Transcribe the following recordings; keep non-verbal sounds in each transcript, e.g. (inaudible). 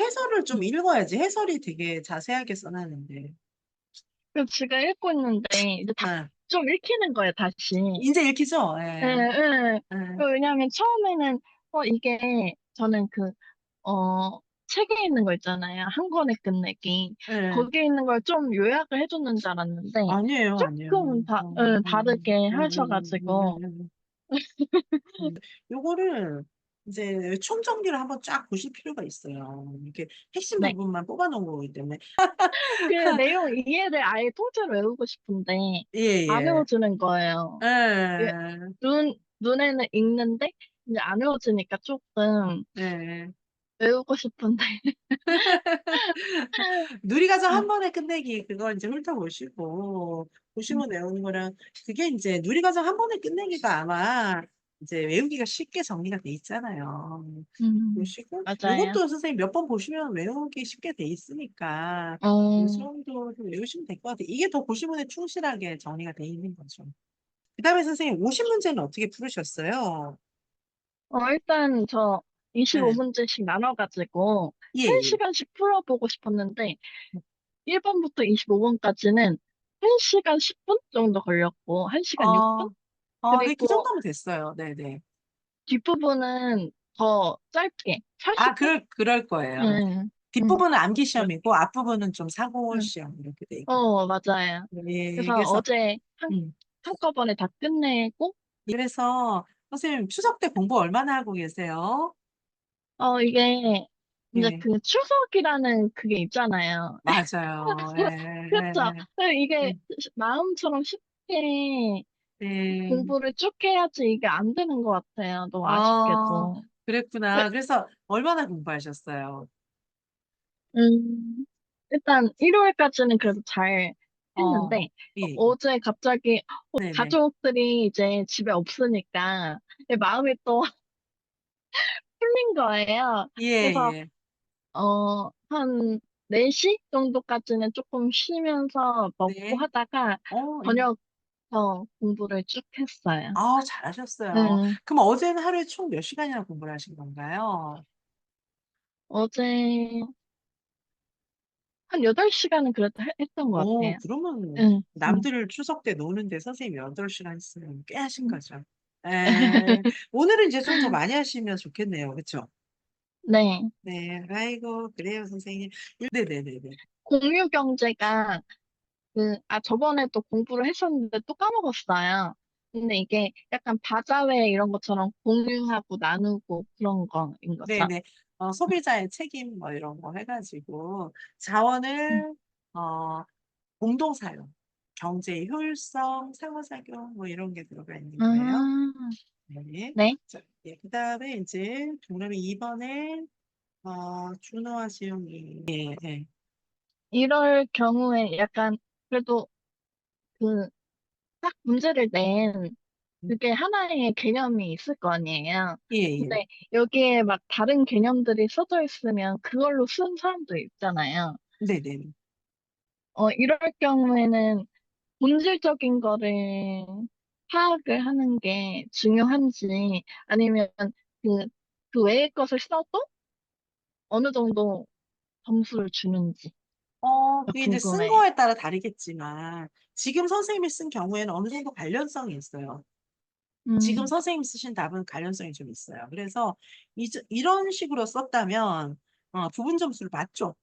해설을 좀 음. 읽어야지. 해설이 되게 자세하게 써놨는데. 그래서 제가 읽고 있는데 이제 다 아, 좀 읽히는 거예요, 다시. 이제 읽히죠? 예, 예. 예. 예. 그 왜냐하면 처음에는 어 이게 저는 그어 책에 있는 거 있잖아요. 한 권에 끝내기. 예. 거기에 있는 걸 좀 요약을 해줬는 줄 알았는데 아니에요, 아니에요. 조금 다 어, 예, 음, 다르게 음, 음, 하셔가지고 음, 음, 음. (laughs) 요거를 이제 총정리를 한번 쫙 보실 필요가 있어요. 이렇게 핵심 네. 부분만 뽑아 놓은 거기 때문에. (laughs) 그 (laughs) 내용 이해를 아예 통째로 외우고 싶은데 예, 안 예. 외워지는 거예요. 예, 예. 눈 눈에는 읽는데 이제 안 외워지니까 조금 예. 외우고 싶은데 (laughs) 누리과정 한 음, 번에 끝내기 그거 이제 훑어보시고 음, 보시면 외우는 거랑 그게 이제 누리과정 한 번에 끝내기가 아마 이제 외우기가 쉽게 정리가 돼 있잖아요. 음, 보시고 맞아요. 이것도 선생님 몇 번 보시면 외우기 쉽게 돼 있으니까 이 어, 정도 좀 외우시면 될 것 같아요. 이게 더 고시문에 충실하게 정리가 돼 있는 거죠. 그 다음에 선생님 50문제는 어떻게 풀으셨어요? 어, 일단 저 네. 25문제씩 나눠가지고 예, 예. 1시간씩 풀어보고 싶었는데 1번부터 25번까지는 1시간 10분 정도 걸렸고 1시간 6분? 어, 어, 네, 그 그리고 정도면 됐어요. 네네. 뒷부분은 더 짧게 아, 40분? 그럴, 그럴 거예요. 응, 응, 뒷부분은 암기 시험이고 앞부분은 좀 사고 응. 시험 이렇게 돼 있고. 어, 맞아요. 예, 그래서 그래서 어제 한, 음, 한꺼번에 다 끝내고 그래서 선생님 추석 때 공부 얼마나 하고 계세요? 어, 이게 이제 예, 그 추석이라는 그게 있잖아요. 맞아요. 예, (laughs) 그렇죠? 이게 예, 마음처럼 쉽게 예. 공부를 쭉 해야지 이게 안 되는 것 같아요. 너무 어, 아쉽게도. 그, 그랬구나. 그래서 얼마나 공부하셨어요? 음, 일단 일요일까지는 그래도 잘 어, 했는데 예, 예. 어제 갑자기 어, 네네. 가족들이 이제 집에 없으니까 마음이 또 (laughs) 풀린 거예요. 예, 그래서 예. 어, 한 4시 정도까지는 조금 쉬면서 먹고 네. 하다가 어, 예. 저녁 어, 공부를 쭉 했어요. 아, 잘하셨어요. 음, 그럼 어제는 하루에 총 몇 시간이나 공부를 하신 건가요? 어제 한 8 시간은 그래도 해- 했던 것 오, 같아요. 그러면 응, 응. 남들 추석 때 노는데 선생님 8시간 했으면 꽤 하신 음. 거죠. 에, 오늘은 이제 좀 더 (laughs) 많이 하시면 좋겠네요. 그렇죠? 네. 네, 아이고, 그래요, 선생님. 네네네네. 공유 경제가 그, 아, 저번에도 공부를 했었는데 또 까먹었어요. 근데 이게 약간 바자회 이런 것처럼 공유하고 나누고 그런 거인 거죠. 네네. 어, 소비자의 책임 뭐 이런 거 해가지고 음. 자원을 어, 공동 사용, 경제의 효율성, 상호작용 뭐 이런 게 들어가 있는 거예요. 아, 네. 네. 자, 예, 그다음에 이제 동그라미 2번에 어, 준호와 지용이 예, 예. 이럴 경우에 약간 그래도 그 딱 문제를 낸 그게 하나의 개념이 있을 거 아니에요. 예, 예. 근데 여기에 막 다른 개념들이 써져 있으면 그걸로 쓴 사람도 있잖아요. 네네. 어, 이럴 경우에는 본질적인 거를 파악을 하는 게 중요한지 아니면 그, 그 외의 것을 써도 어느 정도 점수를 주는지 어, 그게 이제 쓴 궁금해요. 거에 따라 다르겠지만 지금 선생님이 쓴 경우에는 어느 정도 관련성이 있어요. 지금 음, 선생님 쓰신 답은 관련성이 좀 있어요. 그래서 이, 이런 식으로 썼다면 어, 부분 점수를 받죠.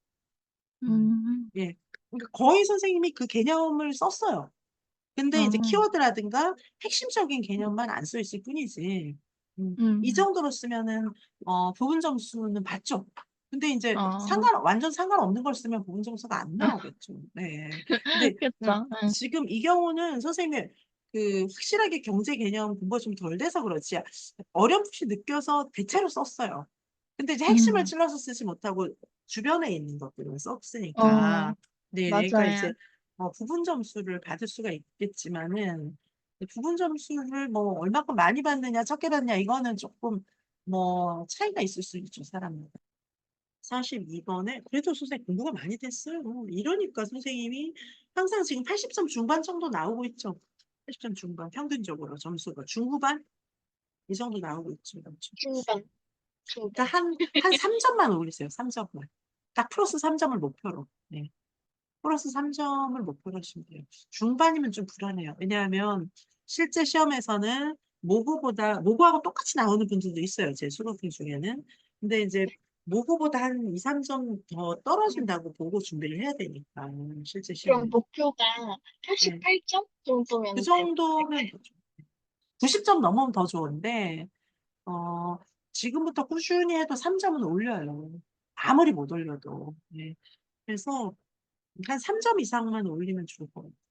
음, 음, 예. 그러니까 거의 선생님이 그 개념을 썼어요. 근데 이제 음, 키워드라든가 핵심적인 개념만 안 써 있을 뿐이지. 음, 이 음, 정도로 쓰면은 어, 부분 점수는 받죠. 근데 이제 어, 상관 완전 상관없는 걸 쓰면 부분 점수가 안 나오겠죠. 네. 근데 (laughs) 음, 그쵸. 응. 지금 이 경우는 선생님이 그 확실하게 경제 개념 공부가 좀 덜 돼서 그렇지 어렴풋이 느껴서 대체로 썼어요. 근데 이제 핵심을 음, 찔러서 쓰지 못하고 주변에 있는 것들을 어, 썼으니까. 네, 네. 그러니까 맞아요. 이제 어, 부분 점수를 받을 수가 있겠지만은 부분 점수를 뭐 얼마큼 많이 받느냐 적게 받느냐 이거는 조금 뭐 차이가 있을 수 있죠 사람마다. 42번에 그래도 선생님 공부가 많이 됐어요. 이러니까 선생님이 항상 지금 80점 중반 정도 나오고 있죠. 80점 중반 평균적으로 점수가 중후반 이 정도 나오고 있죠. 중간, 그러니까. 한, 한 3점만 올리세요. 3점만. 딱 플러스 3점을 목표로. 네. 플러스 3점을 목표로 하시면 돼요. 중반이면 좀 불안해요. 왜냐하면 실제 시험에서는 모고보다 모고하고 똑같이 나오는 분들도 있어요. 제 수료생 중에는. 근데 이제 모고보다 한 2, 3점 더 떨어진다고 보고 준비를 해야 되니까 실제 시험에. 그럼 목표가 88점 정도면 그? 정도면 더 좋아요. 90점 넘으면 더 좋은데 어, 지금부터 꾸준히 해도 3점은 올려요. 아무리 못 올려도. 네. 그래서 한 3점 이상만 올리면 좋을 것 같아요.